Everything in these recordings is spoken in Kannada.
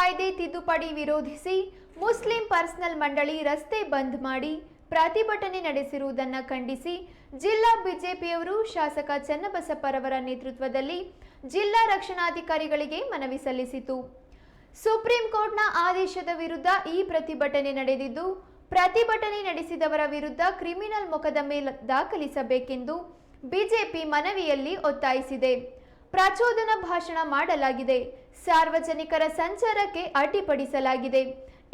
ಕಾಯ್ದೆ ತಿದ್ದುಪಡಿ ವಿರೋಧಿಸಿ ಮುಸ್ಲಿಂ ಪರ್ಸನಲ್ ಮಂಡಳಿ ರಸ್ತೆ ಬಂದ್ ಮಾಡಿ ಪ್ರತಿಭಟನೆ ನಡೆಸಿರುವುದನ್ನು ಖಂಡಿಸಿ ಜಿಲ್ಲಾ ಬಿಜೆಪಿಯವರು ಶಾಸಕ ಚನ್ನಬಸಪ್ಪರವರ ನೇತೃತ್ವದಲ್ಲಿ ಜಿಲ್ಲಾ ರಕ್ಷಣಾಧಿಕಾರಿಗಳಿಗೆ ಮನವಿ ಸಲ್ಲಿಸಿತು. ಸುಪ್ರೀಂ ಕೋರ್ಟ್ನ ಆದೇಶದ ವಿರುದ್ಧ ಈ ಪ್ರತಿಭಟನೆ ನಡೆದಿದ್ದು, ಪ್ರತಿಭಟನೆ ನಡೆಸಿದವರ ವಿರುದ್ಧ ಕ್ರಿಮಿನಲ್ ಮೊಕದ್ದಮೆ ದಾಖಲಿಸಬೇಕೆಂದು ಬಿಜೆಪಿ ಮನವಿಯಲ್ಲಿ ಒತ್ತಾಯಿಸಿದೆ. ಪ್ರಚೋದನಾ ಭಾಷಣ ಮಾಡಲಾಗಿದೆ. ಸಾರ್ವಜನಿಕರ ಸಂಚಾರಕ್ಕೆ ಅಡ್ಡಿಪಡಿಸಲಾಗಿದೆ.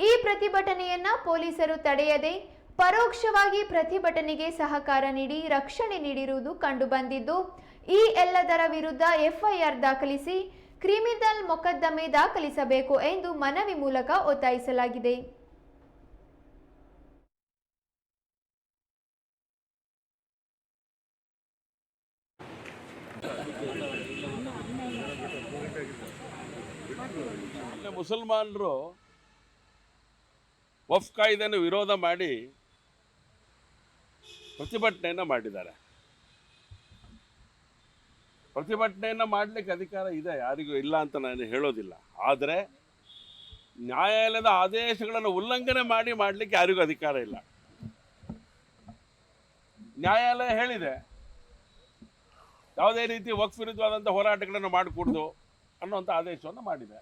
ಈ ಪ್ರತಿಭಟನೆಯನ್ನ ಪೊಲೀಸರು ತಡೆಯದೆ ಪರೋಕ್ಷವಾಗಿ ಪ್ರತಿಭಟನೆಗೆ ಸಹಕಾರ ನೀಡಿ ರಕ್ಷಣೆ ನೀಡಿರುವುದು ಕಂಡುಬಂದಿದ್ದು, ಈ ಎಲ್ಲದರ ವಿರುದ್ಧ ಎಫ್ಐಆರ್ ದಾಖಲಿಸಿ ಕ್ರಿಮಿನಲ್ ಮೊಕದ್ದಮೆ ದಾಖಲಿಸಬೇಕು ಎಂದು ಮನವಿ ಮೂಲಕ ಒತ್ತಾಯಿಸಲಾಗಿದೆ. ಮುಸಲ್ಮಾನರು ವಫ್ ಕಾಯ್ದೆಯನ್ನು ವಿರೋಧ ಮಾಡಿ ಪ್ರತಿಭಟನೆಯನ್ನು ಮಾಡಿದ್ದಾರೆ. ಪ್ರತಿಭಟನೆಯನ್ನು ಮಾಡಲಿಕ್ಕೆ ಅಧಿಕಾರ ಇದೆ, ಯಾರಿಗೂ ಇಲ್ಲ ಅಂತ ನಾನು ಹೇಳೋದಿಲ್ಲ. ಆದರೆ ನ್ಯಾಯಾಲಯದ ಆದೇಶಗಳನ್ನು ಉಲ್ಲಂಘನೆ ಮಾಡಿ ಮಾಡಲಿಕ್ಕೆ ಯಾರಿಗೂ ಅಧಿಕಾರ ಇಲ್ಲ. ನ್ಯಾಯಾಲಯ ಹೇಳಿದೆ, ಯಾವುದೇ ರೀತಿ ವಕ್ಫ್ ವಿರುದ್ಧವಾದಂಥ ಹೋರಾಟಗಳನ್ನು ಮಾಡಿಕೊಡ್ದು ಅನ್ನುವಂಥ ಆದೇಶವನ್ನು ಮಾಡಿದೆ.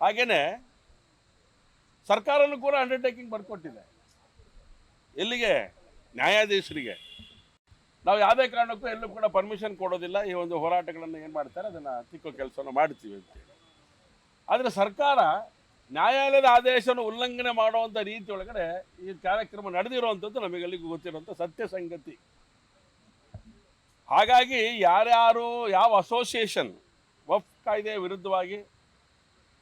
ಹಾಗೆಯೇ ಸರ್ಕಾರನೂ ಕೂಡ ಅಂಡರ್ಟೇಕಿಂಗ್ ಬರ್ಕೊಟ್ಟಿದೆ. ಎಲ್ಲಿಗೆ? ನ್ಯಾಯಾಧೀಶರಿಗೆ. ನಾವು ಯಾವುದೇ ಕಾರಣಕ್ಕೂ ಎಲ್ಲೂ ಕೂಡ ಪರ್ಮಿಷನ್ ಕೊಡೋದಿಲ್ಲ. ಈ ಒಂದು ಹೋರಾಟಗಳನ್ನು ಏನು ಮಾಡ್ತಾರೆ? ಅದನ್ನು ತಿಕ್ಕೋ ಕೆಲಸವನ್ನು ಮಾಡ್ತೀವಿ ಅಂತೇಳಿ ಆದರೆ ಸರ್ಕಾರ ನ್ಯಾಯಾಲಯದ ಆದೇಶವನ್ನು ಉಲ್ಲಂಘನೆ ಮಾಡುವಂಥ ರೀತಿ ಒಳಗಡೆ ಈ ಕಾರ್ಯಕ್ರಮ ನಡೆದಿರುವಂಥದ್ದು ನಮಗೆಲ್ಲಿಗೂ ಗೊತ್ತಿರುವಂಥ ಸತ್ಯ ಸಂಗತಿ ಹಾಗಾಗಿ ಯಾರ್ಯಾರು, ಯಾವ ಅಸೋಸಿಯೇಷನ್ ಕಾಯ್ದೆಯ ವಿರುದ್ಧವಾಗಿ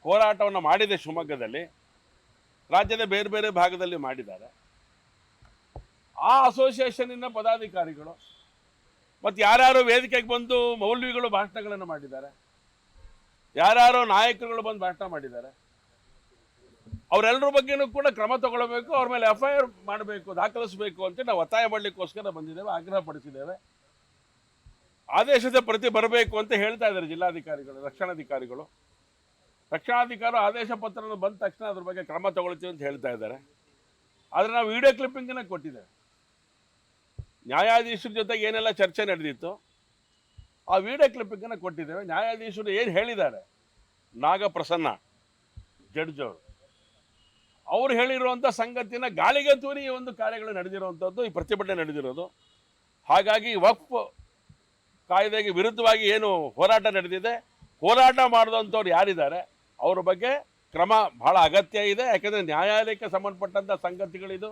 ಹೋರಾಟವನ್ನು ಮಾಡಿದೆ ಶಿವಮೊಗ್ಗದಲ್ಲಿ. ರಾಜ್ಯದ ಬೇರೆ ಬೇರೆ ಭಾಗದಲ್ಲಿ ಮಾಡಿದ್ದಾರೆ. ಆ ಅಸೋಸಿಯೇಷನ್ನಿನ ಪದಾಧಿಕಾರಿಗಳು ಮತ್ತು ಯಾರ್ಯಾರು ವೇದಿಕೆಗೆ ಬಂದು ಮೌಲ್ವಿಗಳು ಭಾಷಣಗಳನ್ನು ಮಾಡಿದ್ದಾರೆ. ಯಾರ್ಯಾರೋ ನಾಯಕರುಗಳು ಬಂದು ಭಾಷಣ ಮಾಡಿದ್ದಾರೆ. ಅವರೆಲ್ಲರ ಬಗ್ಗೆನೂ ಕೂಡ ಕ್ರಮ ತಗೊಳ್ಬೇಕು, ಅವ್ರ ಮೇಲೆ ಎಫ್ ಆರ್ ಮಾಡಬೇಕು, ದಾಖಲಿಸಬೇಕು ಅಂತ ನಾವು ಒತ್ತಾಯ ಮಾಡಲಿಕ್ಕೋಸ್ಕರ ಬಂದಿದ್ದೇವೆ ಆಗ್ರಹ ಪಡಿಸಿದ್ದೇವೆ ಆದೇಶದ ಪ್ರತಿ ಬರಬೇಕು ಅಂತ ಹೇಳ್ತಾ ಇದ್ದಾರೆ ಜಿಲ್ಲಾಧಿಕಾರಿಗಳು, ರಕ್ಷಣಾಧಿಕಾರಿಗಳು. ರಕ್ಷಣಾಧಿಕಾರಿ ಆದೇಶ ಪತ್ರನ ಬಂದ ತಕ್ಷಣ ಅದ್ರ ಬಗ್ಗೆ ಕ್ರಮ ತಗೊಳ್ತೀವಿ ಅಂತ ಹೇಳ್ತಾ ಇದ್ದಾರೆ. ಆದರೆ ನಾವು ವಿಡಿಯೋ ಕ್ಲಿಪ್ಪಿಂಗನ್ನು ಕೊಟ್ಟಿದ್ದೇವೆ. ನ್ಯಾಯಾಧೀಶರ ಜೊತೆಗೆ ಏನೆಲ್ಲ ಚರ್ಚೆ ನಡೆದಿತ್ತು, ಆ ವಿಡಿಯೋ ಕ್ಲಿಪ್ಪಿಂಗನ್ನು ಕೊಟ್ಟಿದ್ದೇವೆ. ನ್ಯಾಯಾಧೀಶರು ಏನು ಹೇಳಿದ್ದಾರೆ? ನಾಗಪ್ರಸನ್ನ, ಜಡ್ಜ್ ಅವರು. ಅವ್ರು ಹೇಳಿರುವಂಥ ಸಂಗತಿನ ಗಾಳಿಗೆ ತೂರಿ ಒಂದು ಕಾರ್ಯಗಳು ನಡೆದಿರುವಂಥದ್ದು ಈ ಪ್ರತಿಭಟನೆ ನಡೆದಿರೋದು. ಹಾಗಾಗಿ ವಕ್ಫ್ ಕಾಯ್ದೆಗೆ ವಿರುದ್ಧವಾಗಿ ಏನು ಹೋರಾಟ ನಡೆದಿದೆ, ಹೋರಾಟ ಮಾಡಿದಂಥವ್ರು ಯಾರಿದ್ದಾರೆ, ಅವ್ರ ಬಗ್ಗೆ ಕ್ರಮ ಬಹಳ ಅಗತ್ಯ ಇದೆ. ಯಾಕೆಂದರೆ ನ್ಯಾಯಾಲಯಕ್ಕೆ ಸಂಬಂಧಪಟ್ಟಂಥ ಸಂಗತಿಗಳಿದು,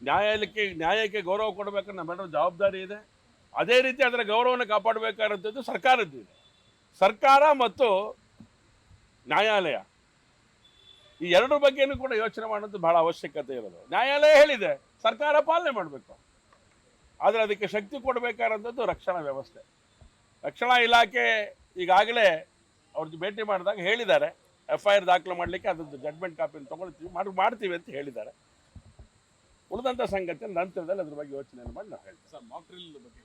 ನ್ಯಾಯಾಲಯಕ್ಕೆ, ನ್ಯಾಯಕ್ಕೆ ಗೌರವ ಕೊಡಬೇಕು ನಮ್ಮೆಲ್ಲರ ಜವಾಬ್ದಾರಿ ಇದೆ. ಅದೇ ರೀತಿ ಅದರ ಗೌರವವನ್ನು ಕಾಪಾಡಬೇಕಾದಂಥದ್ದು ಸರ್ಕಾರದ್ದಿದೆ ಸರ್ಕಾರ ಮತ್ತು ನ್ಯಾಯಾಲಯ, ಈ ಎರಡರ ಬಗ್ಗೆನೂ ಕೂಡ ಯೋಚನೆ ಮಾಡೋದು ಬಹಳ ಅವಶ್ಯಕತೆ ಇರೋದು. ನ್ಯಾಯಾಲಯ ಹೇಳಿದೆ, ಸರ್ಕಾರ ಪಾಲನೆ ಮಾಡಬೇಕು. ಆದರೆ ಅದಕ್ಕೆ ಶಕ್ತಿ ಕೊಡಬೇಕಾದಂಥದ್ದು ರಕ್ಷಣಾ ವ್ಯವಸ್ಥೆ. ರಕ್ಷಣಾ ಇಲಾಖೆ ಈಗಾಗಲೇ ಅವ್ರದ್ದು ಭೇಟಿ ಮಾಡಿದಾಗ ಹೇಳಿದ್ದಾರೆ. ಎಫ್ ಐ ಆರ್ ದಾಖಲು ಮಾಡಲಿಕ್ಕೆ ಅದ್ರದ್ದು ಜಡ್ಮೆಂಟ್ ಕಾಪಿನ ತೊಗೊಳ್ತೀವಿ ಮಾಡಿ ಮಾಡ್ತೀವಿ ಅಂತ ಹೇಳಿದ್ದಾರೆ. ಉಳಿದಂಥ ಸಂಗತಿ ನಂತರದಲ್ಲಿ ಅದ್ರ ಬಗ್ಗೆ ಯೋಚನೆ ಮಾಡಿ ನಾವು ಹೇಳ್ತೀವಿ. ಸರ್ ಮಾಕ್ ಡ್ರಿಲ್ ಬಗ್ಗೆ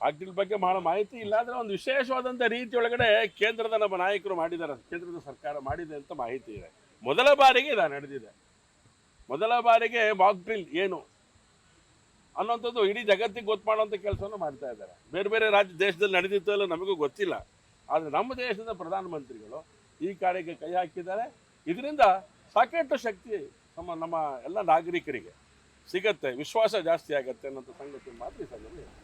ಅದ್ರ ಬಗ್ಗೆ ಬಹಳ ಮಾಹಿತಿ ಇಲ್ಲ ಆದರೆ ಒಂದು ವಿಶೇಷವಾದಂಥ ರೀತಿಯೊಳಗಡೆ ಕೇಂದ್ರದ ನಮ್ಮ ನಾಯಕರು ಮಾಡಿದ್ದಾರೆ ಕೇಂದ್ರದ ಸರ್ಕಾರ ಮಾಡಿದೆ ಅಂತ ಮಾಹಿತಿ ಇದೆ. ಮೊದಲ ಬಾರಿಗೆ ಇದು ನಡೆದಿದೆ. ಮೊದಲ ಬಾರಿಗೆ ಮಾಕ್ಡ್ರಿಲ್ ಏನು ಅನ್ನೋಂಥದ್ದು ಇಡೀ ಜಗತ್ತಿಗೆ ಗೊತ್ತು ಮಾಡುವಂಥ ಕೆಲಸವನ್ನು ಮಾಡ್ತಾ ಇದ್ದಾರೆ. ಬೇರೆ ಬೇರೆ ರಾಜ್ಯ ದೇಶದಲ್ಲಿ ನಡೆದಿತ್ತು ಅಲ್ಲ ನಮಗೂ ಗೊತ್ತಿಲ್ಲ. ಆದರೆ ನಮ್ಮ ದೇಶದ ಪ್ರಧಾನಮಂತ್ರಿಗಳು ಈ ಕಾರ್ಯಕ್ಕೆ ಕೈ ಹಾಕಿದ್ದಾರೆ. ಇದರಿಂದ ಸಾಕಷ್ಟು ಶಕ್ತಿ ನಮ್ಮ ನಮ್ಮ ಎಲ್ಲ ನಾಗರಿಕರಿಗೆ ಸಿಗತ್ತೆ, ವಿಶ್ವಾಸ ಜಾಸ್ತಿ ಆಗತ್ತೆ ಅನ್ನೋಂಥ ಸಂಗತಿ ಮಾತ್ರ ಈ ಹೇಳ್ತೀನಿ.